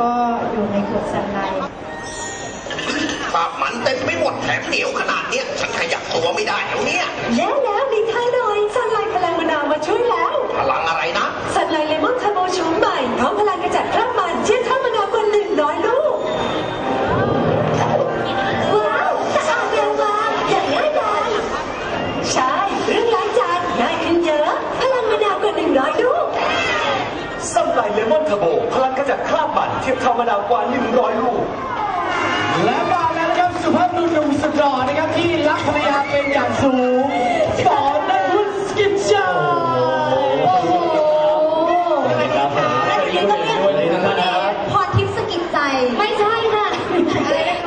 ก็อยู่ในขวดสันไลท์ภาพมันเต็มไม่หมดแถมเหนียวขนาดเนี้ยฉันขยับ เทียบเท่ามะนาวกว่า 100 ลูก และมาแล้วนะครับสุภาพบุรุษหนุ่มสุดหล่อนะครับที่รักภรรยาเป็นอย่างสูงสอนนัทวุฒิสกิมชาโอ้โหสวัสดีครับสวัสดีคุณเอกด้วยเลยนะครับพรทิพย์สกิดใจ ไม่ใช่ค่ะ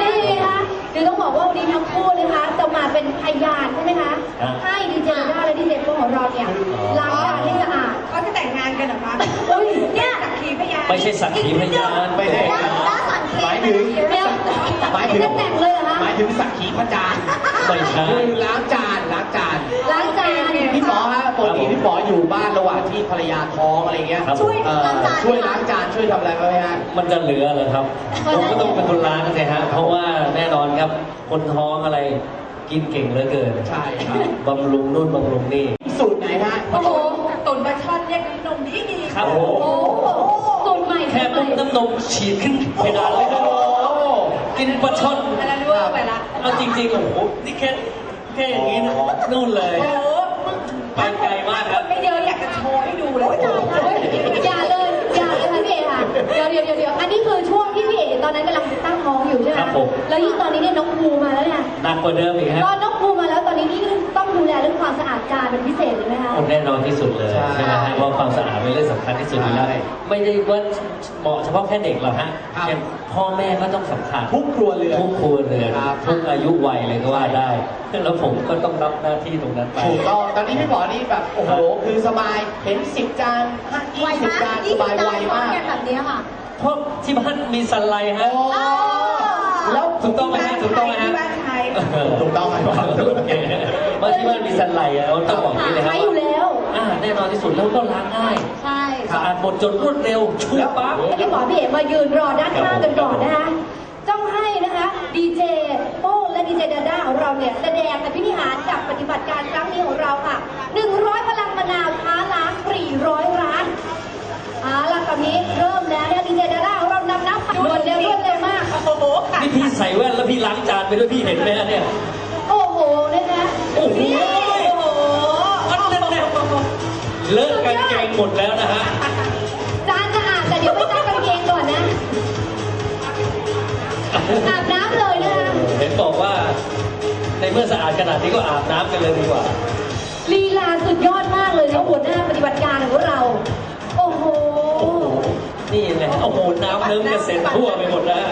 นี่นะคะเดี๋ยวต้องบอกว่าวันนี้ทั้งคู่นะคะจะมาเป็นพยานใช่ไหมคะอะให้ดีเจด้าและดีเจโป้ของเราเนี่ยล้าง ใช่สักขีพยานไม่ใช่ด้าด้าสันหมายถึงเดี๋ยวหมายถึงจะแต่งเลยเหรอคะหมายถึงสักขีพจานไม่ใช่คือล้างจานล้างจานล้างจานพี่ป๋อฮะปกติพี่ป๋ออยู่บ้านระหว่างที่ภรรยาท้องอะไรเงี้ยครับช่วยเอ่อล้างจานช่วยล้างจานช่วยทำอะไรไหมฮะมันจะเหลือเหรอครับผมก็ต้องเป็นคนล้างสิฮะเพราะว่าแน่นอนครับคนท้องอะไรกินเก่งเหลือเกินใช่ครับบำรุงนู่นบำรุงนี่สูตรไหนฮะโอ้โหตุนปลาช่อนเรียกน้ำนมดีดีครับโอ้ ฉีดขึ้นเพดานเลยครับโอ้กินปลาช่อนอันนั้นเวอร์ไปละ เอาจริงๆโอ้โหนี่แค่แค่อย่างนี้นะนู่นเลย โอ้โหไปไกลมากครับไม่เยอะอยากจะโชว์ให้ดูเลยอย่าเลยอย่าเลยค่ะพี่เอ๋ค่ะ เดี๋ยวเดี๋ยวเดี๋ยวเดี๋ยวอันนี้คือช่วงที่พี่เอ๋ตอนนั้นกำลังตั้งท้องอยู่ใช่ไหมครับผม แล้วยิ่งตอนนี้เนี่ยน้องภูมาแล้วเนี่ย หนักกว่าเดิมอีกฮะก็น้องภูมาแล้ว แลเรื่องความสะอาดจานเป็นพิเศษเลยไหมคะ แน่นอนที่สุดเลยใช่ไหมฮะว่าความสะอาดเป็นเรื่องสำคัญที่สุดอยู่แล้วไม่ได้ว่าเหมาะเฉพาะแค่เด็กหรอกฮะอย่างพ่อแม่ก็ต้องสำคัญทุกครัวเรือนทุกครัวเรือนครับ ทุกอายุวัยเลยก็ว่าได้แล้วผมก็ต้องรับหน้าที่ตรงนั้นไป ถูกต้องตอนนี้พี่ป๋อนี่แบบโอ้โหคือสบายเห็นสิบจานห้ายี่สิบจานสบายไวมากกันแบบนี้ค่ะ เพราะที่บ้านมีสไลด์ฮะ โอ้ แล้วถูกต้องไหมฮะถูกต้องไหมฮะ ที่บ้านใช้ ถูกต้องไหมครับโอเคว่าที่บ้านมีสไลด์อะต้องบอกอย่างนี้เลยครัใช้อยู่แล้ว อ่าแน่นอนที่สุดแล้วก็ล้างง่ายใช่สะอาดหมดจนรวดเร็วชุบปั๊บแล้วพี่ป๋อพี่เอ๋มายืนรอด้านข้างกันก่อนนะคะต้องให้นะคะดีเจโป้งและดีเจดาด้าของเราเนี่ยแสดงอภินิหารกับปฏิบัติการครั้งนี้ของเราค่ะ 100 พลังมะนาวท้าล้างฟรีร้อยร้าน เอาล่ะตอนนี้เริ่มแล้วเนี่ยดีเจดาด้าของเรานำน้ำรวดเร็วรวดเร็วมาก โอ้โหกัดนี่พี่ใส่แว่นแล้วพี่ล้างจานไปด้วยพี่เห็นไหมฮะเนี่ย โอ้โหนะคะโอ้โหโอ้โหอันนั้นเนี่ยเลอะกางเกงหมดแล้วนะฮะ จานสะอาดแต่เดี๋ยวไปซักกางเกงก่อนนะอาบน้ำเลยนะคะ เห็นบอกว่า ในเมื่อสะอาดขนาดนี้ก็อาบน้ำกันเลยดีกว่า ลีลาสุดยอดมากเลยนะหัวหน้าปฏิบัติการของเรา อ้โหน้ำเนิ้มกระเซ็นทั่วไปหมดแล้ว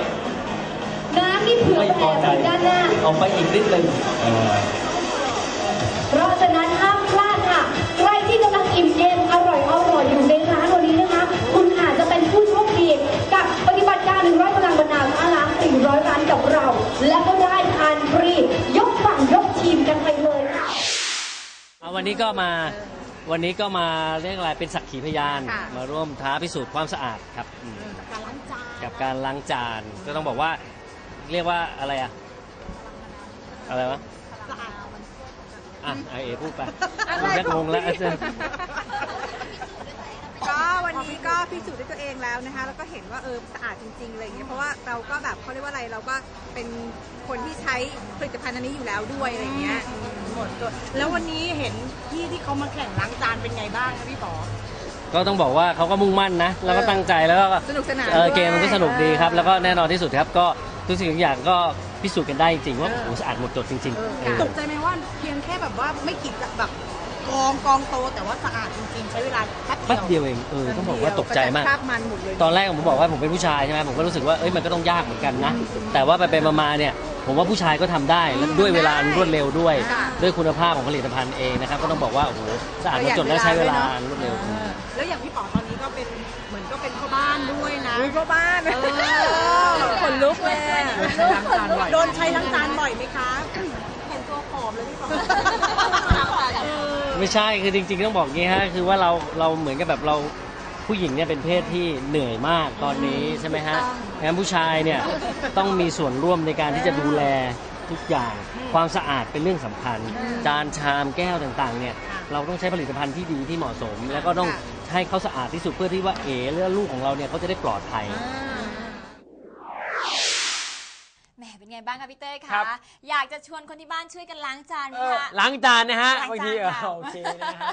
น้ำนี่เผื่อไม่พแผ่อใจถึงด้านหน้า เอาไปอีกนิดนึงเพราะฉะนั้นห้ามพลาดค่ะ ใครที่กำลังอิ่มเอมอร่อยอร่อยอยู่ในร้านวันนี้นะคะ คุณอาจจะเป็นผู้โชคดีกับปฏิบัติการ 100พลังบรรณาท้าล้าง400ร้านกับเรา และก็ได้ทานฟรียกฝั่งยกทีมกันไปเลยค่ะเอาวันนี้ก็มาวันนี้ก็มาเรียกอะไรเป็นสักขีพยาน มาร่วมท้าพิสูจน์ความสะอาดครับอืม การล้างจานกับการล้างจาน ก็ต้องบอกว่าเรียกว่าอะไรอะอะไรวะอะไอเอพูดไปผมจะงงแล้วอาจารย์ ก็วันนี้ก็พิสูจน์ด้วยตัวเองแล้วนะคะ แล้วก็เห็นว่าเออสะอาดจริงๆอะไรอย่างเงี้ยเพราะว่าเราก็แบบเขาเรียกว่าอะไรเราก็เป็นคนที่ใช้ผลิตภัณฑ์อันนี้อยู่แล้วด้วยอะไรอย่างเงี้ย หมดตัวแล้ววันนี้เห็นพี่ที่เขามาแข่งล้างจานเป็นไงบ้างคะพี่ป๋อ ก็ต้องบอกว่าเขาก็มุ่งมั่นนะ แล้วก็ตั้งใจแล้วก็สนุกสนานเออด้วย เกมมันก็สนุกดีครับ แล้วก็แน่นอนที่สุดครับก็ทุกสิ่งทุกอย่างก็พิสูจน์กันได้จริงๆว่าโอ้โหสะอาดหมดจดจริง ๆ เออ ตกใจไหมว่าเพียงแค่แบบว่าไม่กี่แบบกองกองโตแต่ว่าสะอาดจริงๆ ใช้เวลาแป๊บแป๊บเดีเดียวยวเองเออต้องบอกว่าตกใจมาก คราบมันหมดเลย ตอนแรกผมบอกว่าผมเป็นผู้ชายใช่ไหมผมก็รู้สึกว่าเอ้ยมันก็ต้องยากเหมือนกันนะ แต่ว่าไปไปๆมาๆเนี่ย ผมว่าผู้ชายก็ทำได้และด้วยเวลาอันรวดเร็วด้วย ค่ะ ด้วยคุณภาพของผลิตภัณฑ์เองนะครับ ก็ต้องบอกว่าโอ้โหสะอาดหมดจดและใช้เวลาอันรวดเร็ว แล้วอย่างพี่ป๋อตอนนี้ก็เป็นเหมือนก็เป็นพ่อบ้านด้วยนะ อุ้ยพ่อบ้านเออ ขนลุกเลยอะโดนใช้ล้างจานบ่อยไหมคะเห็นตัวผอมเลยพี่ป๋อเออไม่ใช่คือจริง ๆ ต้องบอกงี้ฮะคือว่าเราเราเหมือนกับแบบเราผู้หญิงเนี่ยเป็นเพศที่เหนื่อยมากตอนนี้ใช่ไหมฮะงั้นผู้ชายเนี่ยต้องมีส่วนร่วมในการที่จะดูแลทุกอย่าง ความสะอาดเป็นเรื่องสำคัญ จานชามแก้วต่างๆเนี่ยเราต้องใช้ผลิตภัณฑ์ที่ดีที่เหมาะสม แล้วก็ต้อง ให้เขาสะอาดที่สุดเพื่อที่ว่าเอ๋หรือลูกของเราเนี่ยเขาจะได้ปลอดภัย ไงบ้างคะพี่เต้ยครัคะ บ อยากจะชวนคนที่บ้านช่วยกันล้างจานไหมเออคะ ล้างจานนะฮะล้างบางจาทีนเออค่ะ โอเคนะฮะ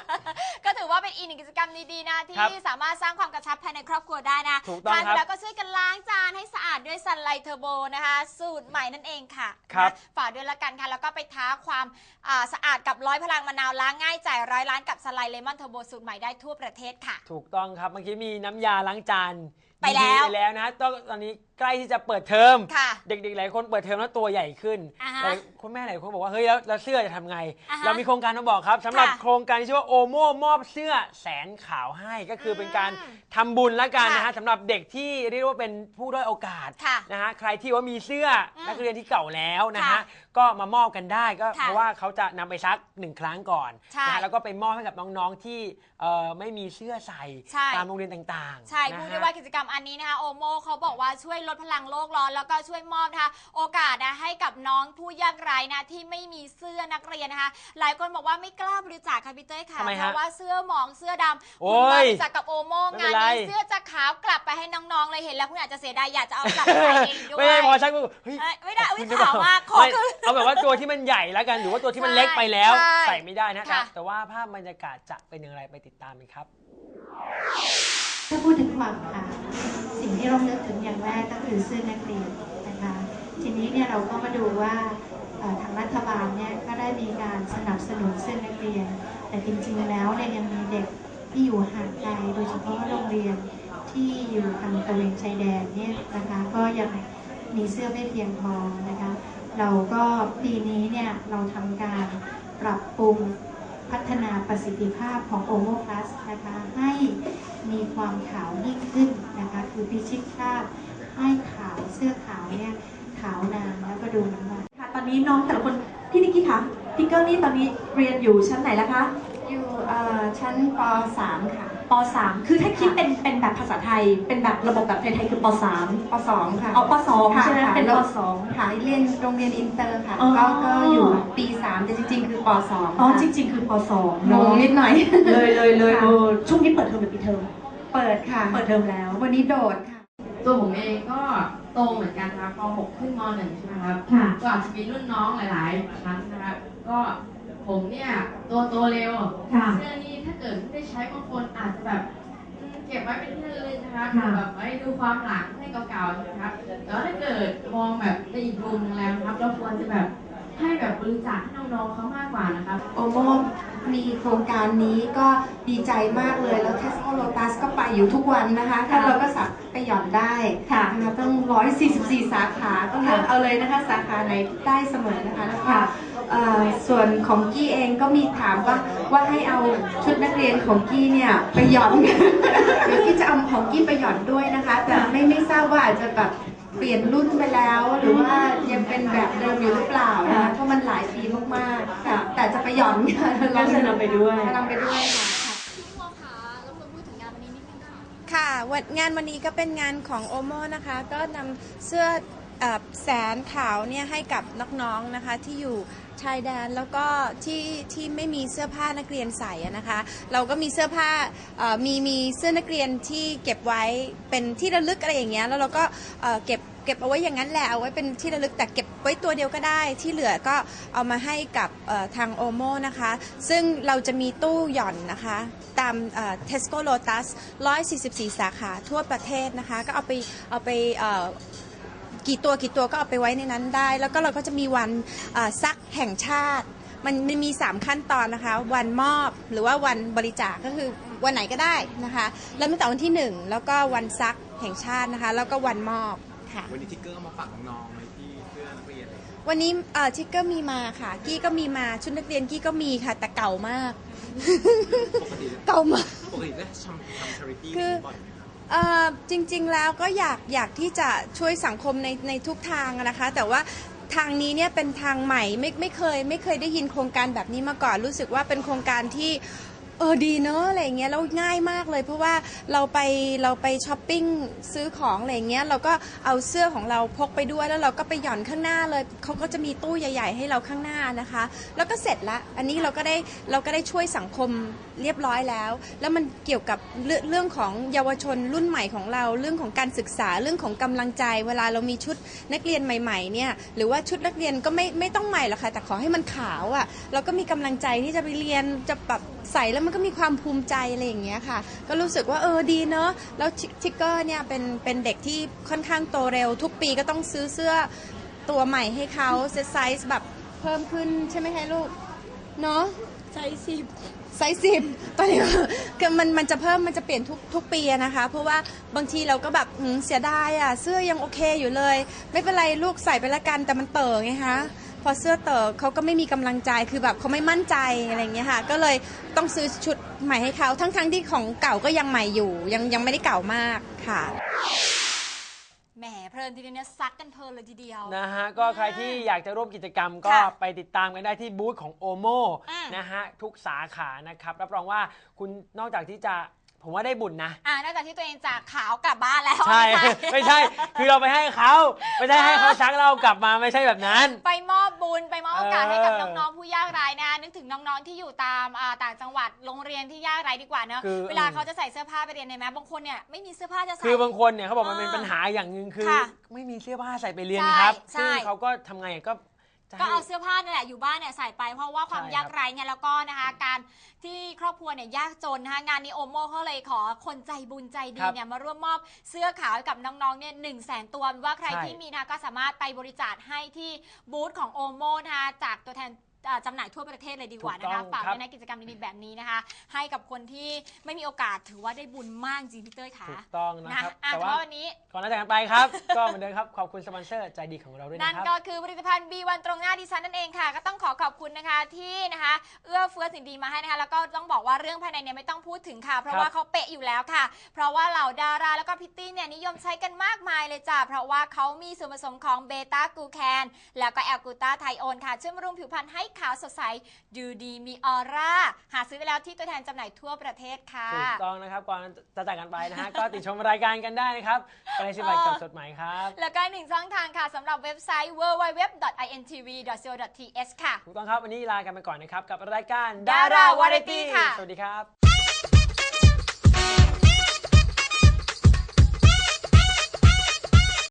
ก็ถือว่าเป็นอีกหนึ่งกิจกรรมดีๆนะครัที่บสามารถสร้างความกระชับภายในครอบครัวได้นะถูกต้องทานครับแล้วก็ช่วยกันล้างจานให้สะอาดด้วยซันไลท์เทอร์โบนะคะ สูตรใหม่นั่นเองค่ะครับนะฝากด้วยละกันค่ะ แล้วก็ไปท้าความอ่าสะอาดกับร้อยพลังมะนาวล้างง่ายจ่ายร้อยล้านกับซันไลท์เลมอนเทอร์โบสูตรใหม่ได้ทั่วประเทศค่ะ ถูกต้องครับเมื่อกี้มีน้ำยาล้างจานไปแล้ว ดีๆไปแล้วนะต้องตอนนี้ใกล้ที่จะเปิดเทอม ค่ะ เด็กๆ หลายคนเปิดเทอมแล้วตัวใหญ่ขึ้นอ่าฮะแต่คุณแม่หลายคนบอกว่าเฮ้ยแล้วแล้วเสื้อจะทำไง อ่าฮะเรามีโครงการมาบอกครับสำหรับค่ะโครงการที่ชื่อว่าโอโมมอบเสื้อแสนขาวให้ก็คือเป็นการทำบุญละกันนะฮะค่ะสำหรับเด็กที่เรียกว่าเป็นผู้ด้อยโอกาสค่ะนะฮะใครที่ว่ามีเสื้ออมนักเรียนที่เก่าแล้วนะค่ะฮะก็มามอบกันได้ก็ค่ะเพราะว่าเขาจะนำไปซักหนึ่งครั้งก่อนใช่นะฮะแล้วก็ไปมอบให้กับน้องๆที่เอ่อไม่มีเสื้อใส่ใช่ ตามโรงเรียนต่างๆใช่นะพูดฮะได้ว่ากิจกรรมอันนี้นะคะโอโมเขาบอกว่าช่วยลดพลังโลกร้อน แล้วก็ช่วยมอบนะคะโอกาสนะให้กับน้องผู้ยากไร้นะที่ไม่มีเสื้อนักเรียนนะคะ หลายคนบอกว่าไม่กล้าบริจาคค่ะพี่เต้ยค่ะทำไมเพฮะราะว่าเสื้อหมองเสื้อดำโอ้คุณยมาบริจาคกับโอโมไม่งาเป็นนไร นี้เสื้อจะขาวกลับไปให้น้องๆเลยเห็นแล้วคุณอาจจะเสียดายอยากจะเอากลับไปใส่เองด้วยไม่ได้พอชักมือเฮ้ย เอ้ยไม่ได้ขอบอุ๊ยคุณขาวมากขอไม่คืนเอาแบบว่าตัวที่มันใหญ่แล้วกัน หรือว่าตัวที่มันเล็กไปแล้ว ใช่ใส่ไม่ได้นะครับ ค่ะ แต่ว่าภาพบรรยากาศจะเป็นอย่างไรไปติดตามกันครับ ถ้าพูดถึงความขาวสิ่ง ที่เรานึกถึงอย่างแรกก็คือเสื้อนักเรียนนะคะทีนี้เนี่ยเราก็มาดูว่าทางรัฐบาลเนี่ยก็ได้มีการสนับสนุนเสื้อนักเรียน แต่จริงๆแล้วเนี่ยยังมีเด็กที่อยู่ห่างไกลโดยเฉพาะโรงเรียนที่อยู่ทางตะเวนชายแดนเนี่ยนะคะก็ยังมีเสื้อไม่เพียงพอนะคะเราก็ปีนี้เนี่ยเราทำการปรับปรุงพัฒนาประสิทธิภาพของ o m o Plus นะคะให้ มีความขาวยิ่งขึ้นนะคะคือพิชิตคราบให้ขาวเสื้อขาวเนี่ยขาวนานแล้วก็ดูน้ำมันค่ะตอนนี้น้องแต่ละคนพี่นิกกี้คะพี่เกิลนี่ตอนนี้เรียนอยู่ชั้นไหนแล้วคะอยู่ชั้นป .3 ค่ะป .3 คือถ้าคิดเป็นเป็นแบบภาษาไทย เป็นแบบระบบแบบไทยๆคือป .3 ป .2 ค่ะเอาป .2 ค่ะใช่ไหมค่ะเป็นแล้วป .2 ค่ะเรียนโรงเรียนอินเตอร์ค่ะอ๋อก็ก็ อยู่ปี3แต่จริงๆ คือป .2 อ๋อจริง ๆ คือป .2 งงนิดหน่อย เลยเลยเลยค่ะเออช่วงนี้เปิดเทอมหรือปิดเทอมเปิดค่ะ เปิดเทอมแล้ว วันนี้โดดค่ะ ตัวผมเองก็โตเหมือนกันครับป .6 ขึ้นม .1 ใช่ไหมครับ ค่ะ ก็อาจจะมีรุ่นน้องหลาย ๆ ชั้นนะครับ ก็ผมเนี่ยตัวโตเร็วค่ะเสื้อนี้ถ้าเกิดไม่ได้ใช้บางคนอาจจะแบบอืมเก็บไว้เป็นที่ระลึกนะครับค่ะ แบบไว้ดูความหลังให้เก่าๆใช่ไหมครับแต่ว่าถ้าเกิดมองแบบในอีกมุมหนึงแล้วนะครับ เราควรจะแบบ ให้แบบบริจาคให้น้องๆเขามากกว่านะครับโอโมมีโครงการนี้ก็ดีใจมากเลยแล้วเทสโ o โ o ตัสก็ไปอยู่ทุกวันนะคะถ้าเราก็สักไปหย่อนได้ค่ะนะคะต้อง 144 สาขาต้องเลือกเอาเลยนะคะ สาขาไหนได้เสมอนะคะแล้วก็ค่ะ เอ่อส่วนของกี้เองก็มีถามว่าว่าให้เอาชุดนักเรียนของกี้เนี่ยไปหย่อน เดี๋ยวกี้จะเอาของกี้ไปหย่อนด้วยนะคะ แต่ไม่ไม่ทราบว่าอาจจะแบบเปลี่ยนรุ่นไปแล้ว หรือว่ายังเป็นแบบเดิมอยู่หรือเปล่านะคะเพราะมันหลายปีมากๆค่ะ แต่จะไปหย่อนค่ะก็จะนำไปด้วยนำไปด้วยค่ะค่ะวันงานวันนี้ก็เป็นงานของโอโมนะคะ ก็นำเสื้อเอ่อแสนขาวเนี่ยให้กับน้องๆนะคะที่อยู่ชายแดนแล้วก็ที่ที่ไม่มีเสื้อผ้านักเรียนใส่อะนะคะ เราก็มีเสื้อผ้าเอ่อมีมีเสื้อนักเรียนที่เก็บไว้เป็นที่ระลึกอะไรอย่างเงี้ยแล้วเราก็เอ่อเก็บ เก็บเอาไว้อย่างนั้นแหละเอาไว้เป็นที่ระลึกแต่เก็บไว้ตัวเดียวก็ได้ ที่เหลือก็เอามาให้กับทางโอโมนะคะ ซึ่งเราจะมีตู้หย่อนนะคะ ตามเทสโก้โลตัส144 สาขาทั่วประเทศนะคะ ก็เอาไปเอาไปกี่ตัวกี่ตัวก็เอาไปไว้ในนั้นได้ แล้วก็เราก็จะมีวันซักแห่งชาติ มันมันมี 3 ขั้นตอนนะคะ วันมอบหรือว่าวันบริจาคก็คือวันไหนก็ได้นะคะเริ่มตั้งแต่วันที่ 1 แล้วก็วันซักแห่งชาตินะคะ แล้วก็วันมอบ ค่ะ วันนี้ทิกเกอร์มาฝากน้องๆไว้ที่เสื้อนักเรียนเลยวันนี้เอ่อทิกเกอร์มีมาค่ะ กี้ก็มีมาชุดนักเรียนกี้ก็มีค่ะ แต่เก่ามาก ปกติเก่ามาก ปกติได้ทำทำชาริตี้คือ บ่อยไหมครับเอ่อจริงๆแล้วก็อยากอยากที่จะช่วยสังคมในในทุกทางอะนะคะ แต่ว่าทางนี้เนี่ยเป็นทางใหม่ไม่ไม่เคยไม่เคยได้ยินโครงการแบบนี้มาก่อน รู้สึกว่าเป็นโครงการที่เอเออดีเนอะอะไรอย่างเงี้ยแล้วง่ายมากเลย เพราะว่าเราไปเราไปช้อปปิ้งซื้อของอะไรอย่างเงี้ยเราก็เอาเสื้อของเราพกไปด้วยแล้วเราก็ไปหย่อนข้างหน้าเลยเขาก็จะมีตู้ใหญ่ ๆ ให้เราข้างหน้านะคะ แล้วก็เสร็จละอันนี้เราก็ได้เราก็ได้ช่วยสังคมเรียบร้อยแล้ว แล้วมันเกี่ยวกับเรื่องเรื่องของเยาวชนรุ่นใหม่ของเราเรื่องของการศึกษาเรื่องของกำลังใจ เวลาเรามีชุดนักเรียนใหม่ๆเนี่ยหรือว่าชุดนักเรียนก็ไม่ไม่ต้องใหม่หรอกค่ะแต่ขอให้มันขาวอะ่ะเราก็มีกำลังใจที่จะไปเรียนจะแบบใส่แล้วมันก็มีความภูมิใจอะไรอย่างเงี้ยค่ะ ก็รู้สึกว่าเออดีเนอะแล้วทิทิกเกอร์เนี่ยเป็นเป็นเด็กที่ค่อนข้างโตเร็ว ทุกปีก็ต้องซื้อเสื้อตัวใหม่ให้เขาเซตไซส์แบบเพิ่มขึ้นใช่ไหมคะลูก เนาะไซส์สิบไซส์สิบตอนนี้คือมันมันจะเพิ่มมันจะเปลี่ยนทุกทุกปีอะนะคะ เพราะว่าบางทีเราก็แบบหืมเสียดายอะ เสื้อยังโอเคอยู่เลย ไม่เป็นไรลูกใส่ไปละกันแต่มันเต๋อไงคะ พอเสื้อเต๋อเขาก็ไม่มีกำลังใจคือแบบเขาไม่มั่นใจอะไรอย่างเงี้ยค่ะ ก็เลยต้องซื้อชุดใหม่ให้เขาทั้งๆทที่ของเก่าก็ยังใหม่อยู่ ยังยังไม่ได้เก่ามากค่ะแหมเพลินทีเดียวเนี่ยซักกันเพลินเลยทีเดียวนะฮะก็ใครที่อยากจะร่วมกิจกรรมก็ค่ะไปติดตามกันได้ที่บูธของโอโมอืมนะฮะทุกสาขานะครับรับรองว่าคุณนอกจากที่จะ ผมว่าได้บุญนะ อ่านอกจากที่ตัวเองจากขาวกลับบ้านแล้วใช่ ไม่ใช่ คือเราไปให้เขาไม่ได้ให้เขาชักเรากลับมาไม่ใช่แบบนั้น ไปมอบบุญไปมอบโอกาสให้กับเออน้องๆผู้ยากไร้นะ นึกถึงน้องๆที่อยู่ตามอ่าต่างจังหวัดโรงเรียนที่ยากไร้ดีกว่าเนอะคือเวลาเขาจะใส่เสื้อผ้าไปเรียนในแม้บางคนเนี่ยไม่มีเสื้อผ้าจะใส่คือบางคนเนี่ยเขาบอกมันเออเป็นปัญหาอย่างหนึ่งคือค่ะไม่มีเสื้อผ้าใส่ไปเรียนใช่ครับใช่ซึ่งเขาก็ทำไงก็ จะก็ให้ เอาเสื้อผ้านี่แหละอยู่บ้านเนี่ยใส่ไปเพราะว่าความใช่ครับ ยากไร้เนี่ยแล้วก็นะคะการที่ครอบครัวเนี่ยยากจนนะคะงานนี้โอโมเขาเลยขอคนใจบุญใจดีเนี่ยมาร่วมมอบเสื้อขาวให้กับน้องๆเนี่ยหนึ่งแสนตัวว่าใครใช่ที่มีนะคะก็สามารถไปบริจาคให้ที่บูธของโอโมนะคะจากตัวแทนเอ่อจำหน่ายทั่วประเทศเลยดีกว่านะคะฝากไว้ในกิจกรรมดีๆแบบนี้นะคะ ให้กับคนที่ไม่มีโอกาสถือว่าได้บุญมากจริงพี่เต้ยค่ะถูกต้องนะครับ อะแต่แต่ว่าว่าวันนี้ ก่อนหน้าจากกันไปครับ ก็เหมือนเดิมครับ ขอบคุณสปอนเซอร์ใจดีของเราด้วยนั่นะนครับ ก็คือผลิตภัณฑ์ B1 ตรงหน้าดิฉันนั่นเองค่ะ ก็ต้องขอขอบคุณนะคะที่นะคะ เอื้อเฟื้อสิ่งดีมาให้นะคะ แล้วก็ต้องบอกว่าเรื่องภายในเนี่ยไม่ต้องพูดถึงค่ะ เพราะว่าเขาเป๊ะอยู่แล้วค่ะ เพราะว่าเหล่าดาราแล้วก็พิตตี้เนี่ยนิยมใช้กันมากมายเลยจ้ะเพราะว่าเขามีส่วนผสมของเบต้ากลูแคนแล้วก็แอลกูตาไทโอนค่ะช่วยบำรุงผิวพรรณให้ขาวสดใส ดูดีมีออร่า หาซื้อได้แล้วที่ตัวแทนจำหน่ายทั่วประเทศค่ะ ถูกต้องนะครับ ก่อนจะจากกันไปนะฮะ ก็ติดชมรายการกันได้นะครับไปในสิบใบกับสดใหม่ครับ แล้วก็อีกหนึ่งช่องทางค่ะสำหรับเว็บไซต์ www.intv.co.th ค่ะ ถูกต้องครับ วันนี้ลากันไปก่อนนะครับ กับรายการ Dara Variety ค่ะ สวัสดีครับ